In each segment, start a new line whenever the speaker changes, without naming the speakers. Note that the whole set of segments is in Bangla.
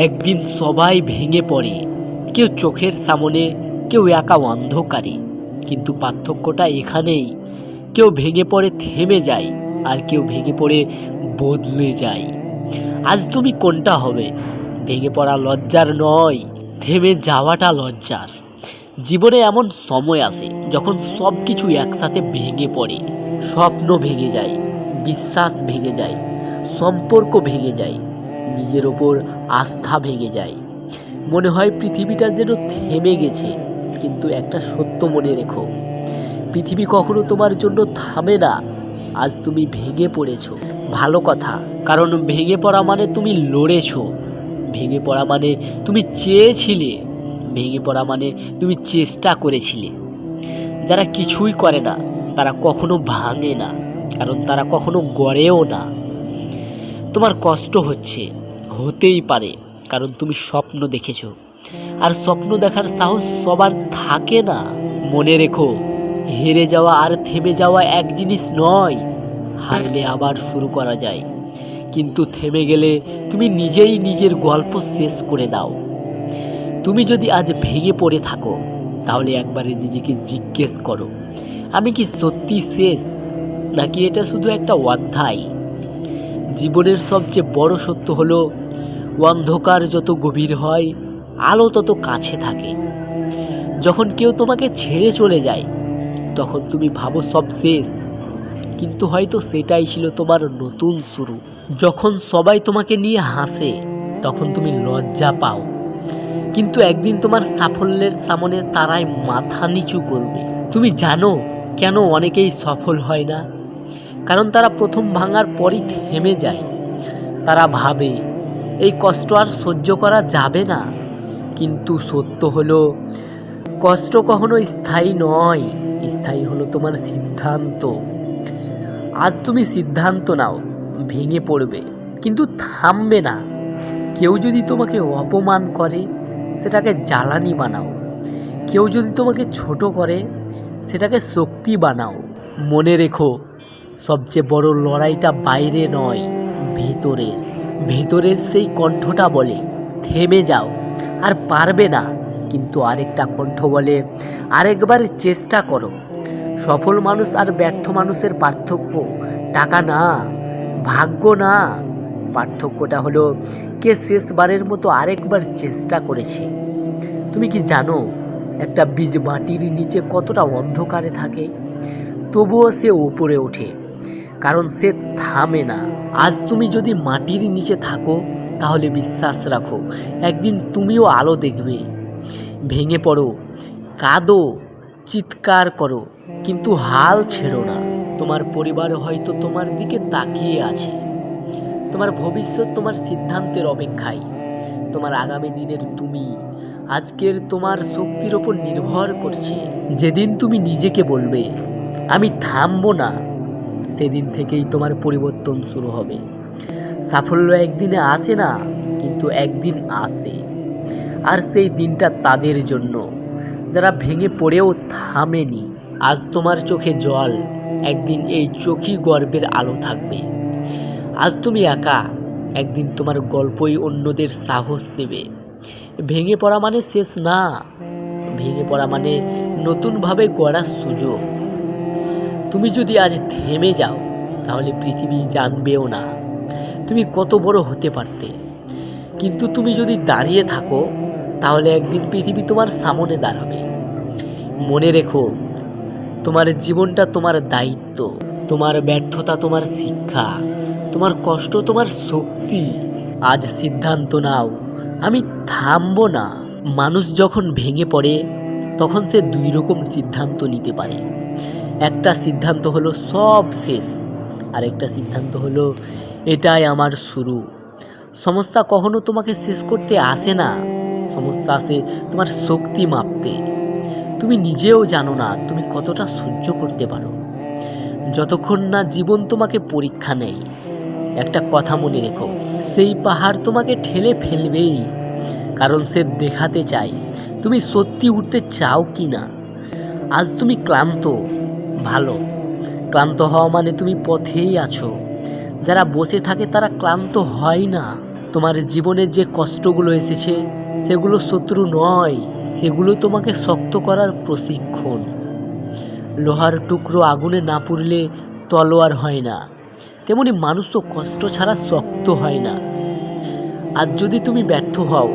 একদিন সবাই ভেঙে পড়ে। কেউ চোখের সামনে, কেউ একা অন্ধকারে। কিন্তু পার্থক্যটা এখানেই। কেউ ভেঙে পড়ে থেমে যায়, আর কেউ ভেঙে পড়ে বদলে যায়। আজ তুমি কোনটা হবে? ভেঙে পড়া লজ্জার নয়, থেমে যাওয়াটা লজ্জার। জীবনে এমন সময় আসে, যখন সব কিছু একসাথে ভেঙে পড়ে। স্বপ্ন ভেঙে যায়, বিশ্বাস ভেঙে যায়, সম্পর্ক ভেঙে যায়। নিজের ওপর আস্থা ভেঙে যায়। মনে হয় পৃথিবীটা যেন থেমে গেছে, কিন্তু একটা সত্য মনে রেখো। পৃথিবী কখনো তোমার জন্য থামে না, আজ তুমি ভেঙে পড়েছো। ভালো কথা, কারণ ভেঙে পড়া মানে তুমি লড়েছো। ভেঙে পড়া মানে তুমি চেয়েছিলে। ভেঙে পড়া মানে তুমি চেষ্টা করেছিলে। যারা কিছুই করে না, তারা কখনো ভাঙে না, কারণ তারা কখনো গড়েও না। তোমার কষ্ট হচ্ছে, হতেই পারে, কারণ তুমি স্বপ্ন দেখেছ। আর স্বপ্ন দেখার সাহস সবার থাকে না। মনে রেখো, হেরে যাওয়া আর থেমে যাওয়া এক জিনিস নয়, হারলে আবার শুরু করা যায়। কিন্তু থেমে গেলে তুমি নিজেই নিজের গল্প শেষ করে দাও। তুমি যদি আজ ভেঙে পড়ে থাকো, তাহলে একবারে নিজেকে জিজ্ঞেস করো, আমি কি সত্যি শেষ? নাকি এটা শুধু একটা অধ্যায়? জীবনের সবচেয়ে বড় সত্য হলো, অন্ধকার যত গভীর হয়, আলো তত কাছে থাকে। যখন কেউ তোমাকে ছেড়ে চলে যায়, তখন তুমি ভাবো সব শেষ। কিন্তু হয়তো সেটাই ছিল তোমার নতুন শুরু। যখন সবাই তোমাকে নিয়ে হাসে, তখন তুমি লজ্জা পাও। কিন্তু একদিন তোমার সাফল্যের সামনে তারাই মাথা নিচু করবে। তুমি জানো কেন অনেকেই সফল হয় না? কারণ তারা প্রথম ভাঙার পরই থেমে যায়। তারা ভাবে, এই কষ্ট আর সহ্য করা যাবে না। কিন্তু সত্য হলো, কষ্ট কখনো স্থায়ী নয়, স্থায়ী হলো তোমার সিদ্ধান্ত। আজ তুমি সিদ্ধান্ত নাও, ভেঙে পড়বে, কিন্তু থামবে না। কেউ যদি তোমাকে অপমান করে, সেটাকে জ্বালানি বানাও। কেউ যদি তোমাকে ছোট করে, সেটাকে শক্তি বানাও। মনে রেখো সবচেয়ে বড় লড়াইটা বাইরে নয়, ভেতরের। ভেতরের সেই কণ্ঠটা বলে, থেমে যাও। আর পারবে না, কিন্তু আরেকটা কণ্ঠ বলে, আরেকবার চেষ্টা করো। সফল মানুষ আর ব্যর্থ মানুষের পার্থক্য, টাকা না, ভাগ্য না। পার্থক্যটা হলো, কে শেষবারের মতো আরেকবার চেষ্টা করেছে। তুমি কি জানো, একটা বীজ মাটির নিচে কতটা অন্ধকারে থাকে? তবুও সে ওপরে ওঠে। কারণ সে থামে না। আজ তুমি যদি মাটির নিচে থাকো, তাহলে বিশ্বাস রাখো, একদিন তুমিও আলো দেখবে। ভেঙে পড়ো, কাঁদো, চিৎকার করো, কিন্তু হাল ছেড়ো না। তোমার পরিবার হয়তো তোমার দিকে তাকিয়ে আছে। তোমার ভবিষ্যৎ তোমার সিদ্ধান্তের অপেক্ষায়। তোমার আগামী দিনের তুমি, আজকের তোমার শক্তির ওপর নির্ভর করছে। যেদিন তুমি নিজেকে বলবে, আমি থামবো না। সেদিন থেকেই তোমার পরিবর্তন শুরু হবে। সাফল্য একদিনে আসে না, কিন্তু একদিন আসে। আর সেই দিনটা তাদের জন্য। যারা ভেঙে পড়েও থামেনি, আজ তোমার চোখে জল, একদিন এই চোখই গর্বের আলো থাকবে। আজ তুমি একা, একদিন তোমার গল্পই অন্যদের সাহস দেবে। ভেঙে পড়া মানে শেষ না, ভেঙে পড়া মানে নতুনভাবে গড়ার সুযোগ। তুমি যদি আজ থেমে যাও, তাহলে পৃথিবী জানবেও না। তুমি কত বড় হতে পারতে। কিন্তু তুমি যদি দাঁড়িয়ে থাকো, তাহলে একদিন পৃথিবী তোমার সামনে দাঁড়াবে। মনে রেখো, তোমার জীবনটা তোমার দায়িত্ব, তোমার ব্যর্থতা তোমার শিক্ষা, তোমার কষ্ট তোমার শক্তি। আজ সিদ্ধান্ত নাও, আমি থামবো না। মানুষ যখন ভেঙে পড়ে, তখন সে দুই রকম সিদ্ধান্ত নিতে পারে। একটা সিদ্ধান্ত হলো সব শেষ আর একটা সিদ্ধান্ত হলো এটাই আমার শুরু। সমস্যা কখনো তোমাকে শেষ করতে আসে না, সমস্যা আসে তোমার শক্তি মাপতে। তুমি নিজেও জানো না তুমি কতটা সহ্য করতে পারো। যতক্ষণ না জীবন তোমাকে পরীক্ষা নেয়, একটা কথা মনে রেখো, সেই পাহাড় তোমাকে ঠেলে ফেলবেই, কারণ সে দেখাতে চায়, তুমি সত্যি উঠতে চাও কি না আজ তুমি ক্লান্ত ভালো। ক্লান্ত হওয়া মানে তুমি পথেই আছো। যারা বসে থাকে তারা ক্লান্ত হয় না। তোমার জীবনে যে কষ্টগুলো এসেছে, সেগুলো শত্রু নয়, সেগুলো তোমাকে শক্ত করার প্রশিক্ষণ। লোহার টুকরো আগুনে না পুড়লে তলোয়ার হয় না। তেমনি মানুষও কষ্ট ছাড়া শক্ত হয় না। আর যদি তুমি ব্যর্থ হও,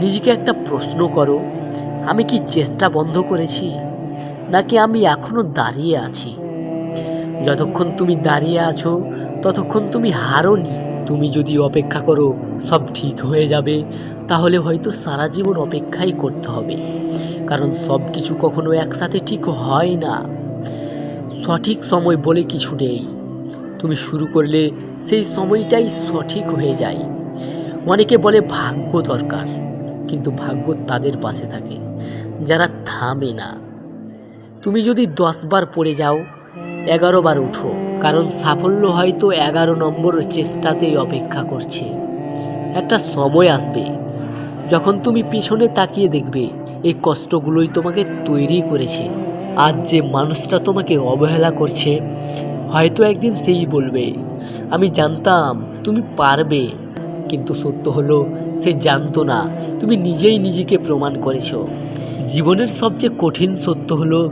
নিজেকে একটা প্রশ্ন করো, আমি কি চেষ্টা বন্ধ করেছি? নাকি আমি এখনও দাঁড়িয়ে আছি। যতক্ষণ তুমি দাঁড়িয়ে আছো, ততক্ষণ তুমি হারোনি। তুমি যদি অপেক্ষা করো, সব ঠিক হয়ে যাবে, তাহলে হয়তো সারা জীবন অপেক্ষাই করতে হবে। কারণ সব কিছু কখনো একসাথে ঠিক হয় না। সঠিক সময় বলে কিছু নেই। তুমি শুরু করলে সেই সময়টাই সঠিক হয়ে যায়। অনেকে বলে ভাগ্য দরকার, কিন্তু ভাগ্য তাদের পাশে থাকে। যারা থামে না। তুমি যদি দশবার পড়ে যাও এগারো বার উঠো, কারণ সাফল্য হয়তো এগারো নম্বর চেষ্টাতেই অপেক্ষা করছে। একটা সময় আসবে, যখন তুমি পিছনে তাকিয়ে দেখবে, এই কষ্টগুলোই তোমাকে তৈরি করেছে। আজ যে মানুষটা তোমাকে অবহেলা করছে, হয়তো একদিন সেই বলবে, আমি জানতাম তুমি পারবে। কিন্তু সত্য হলো, সে জানতো না, তুমি নিজেই নিজেকে প্রমাণ করেছ। জীবনের সবচেয়ে কঠিন সত্য হলো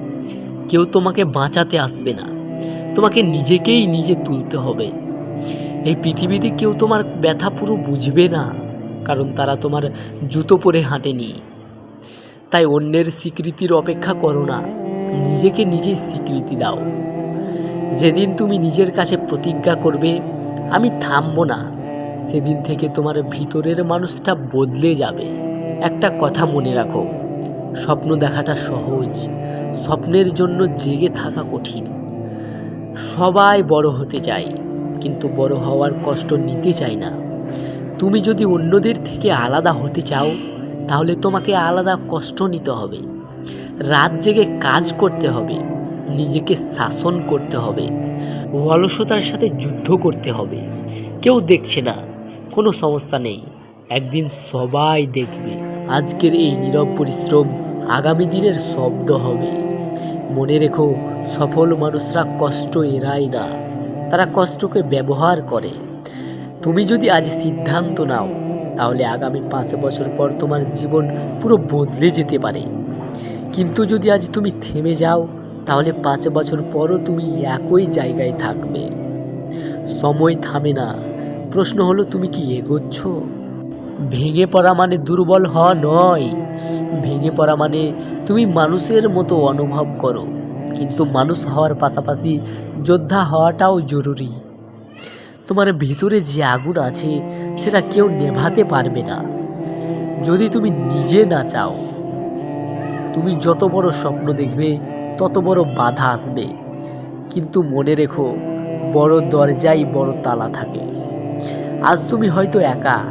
কেউ তোমাকে বাঁচাতে আসবে না। তোমাকে নিজেকেই নিজে তুলতে হবে। এই পৃথিবীতে কেউ তোমার ব্যথা পুরো বুঝবে না, কারণ তারা তোমার জুতো পরে হাঁটেনি। তাই অন্যের স্বীকৃতির অপেক্ষা করো না, নিজেকে নিজেই স্বীকৃতি দাও। যেদিন তুমি নিজের কাছে প্রতিজ্ঞা করবে, আমি থামবো না। সেদিন থেকে তোমার ভিতরের মানুষটা বদলে যাবে। একটা কথা মনে রাখো, স্বপ্ন দেখাটা সহজ। স্বপ্নের জন্য জেগে থাকা কঠিন। সবাই বড় হতে চায়, কিন্তু বড় হওয়ার কষ্ট নিতে চায় না। তুমি যদি অন্যদের থেকে আলাদা হতে চাও, তাহলে তোমাকে আলাদা কষ্ট নিতে হবে। রাত জেগে কাজ করতে হবে, নিজেকে শাসন করতে হবে, অলসতার সাথে যুদ্ধ করতে হবে। কেউ দেখছে না, কোনো সমস্যা নেই, একদিন সবাই দেখবে। আজকের এই নীরব পরিশ্রম আগামী দিনের শব্দ হবে। মনে রেখো, সফল মানুষরা কষ্ট এড়ায় না। তারা কষ্টকে ব্যবহার করে। তুমি যদি আজ সিদ্ধান্ত নাও, তাহলে আগামী পাঁচ বছর পর তোমার জীবন পুরো বদলে যেতে পারে। কিন্তু যদি আজ তুমি থেমে যাও, তাহলে পাঁচ বছর পরও তুমি একই জায়গায় থাকবে। সময় থামে না। প্রশ্ন হলো, তুমি কি এগোচ্ছ? ভেঙে পড়া মানে দুর্বল হওয়া নয়। ভেঙে পড়া মানে তুমি মানুষের মতো অনুভব করো। কিন্তু মানুষ হওয়ার পাশাপাশি যোদ্ধা হওয়াটাও জরুরি। তোমার ভিতরে যে আগুন আছে, সেটা কেউ নেভাতে পারবে না। যদি তুমি নিজে না চাও, তুমি যত বড় স্বপ্ন দেখবে, তত বড় বাধা আসবে। কিন্তু মনে রেখো, বড় দরজায় বড় তালা থাকে। আজ তুমি হয়তো একা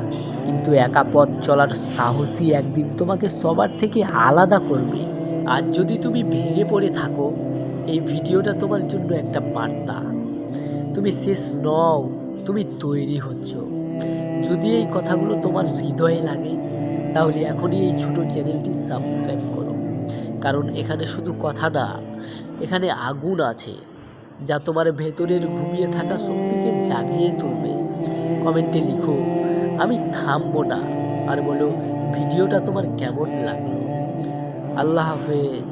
কিন্তু একা পথ চলার সাহসী একদিন তোমাকে সবার থেকে আলাদা করবে। আর যদি তুমি ভেঙে পড়ে থাকো, এই ভিডিওটা তোমার জন্য একটা বার্তা। তুমি শেষ নও, তুমি তৈরি হচ্ছ। যদি এই কথাগুলো তোমার হৃদয়ে লাগে, তাহলে এখনই এই ছোট চ্যানেলটি সাবস্ক্রাইব করো। কারণ এখানে শুধু কথা না, এখানে আগুন আছে, যা তোমার ভেতরের ঘুমিয়ে থাকা শক্তিকে জাগিয়ে তুলবে। কমেন্টে লিখো। আমি থামবো না। আর বলো ভিডিওটা তোমার কেমন লাগল? আল্লাহ হাফেজ।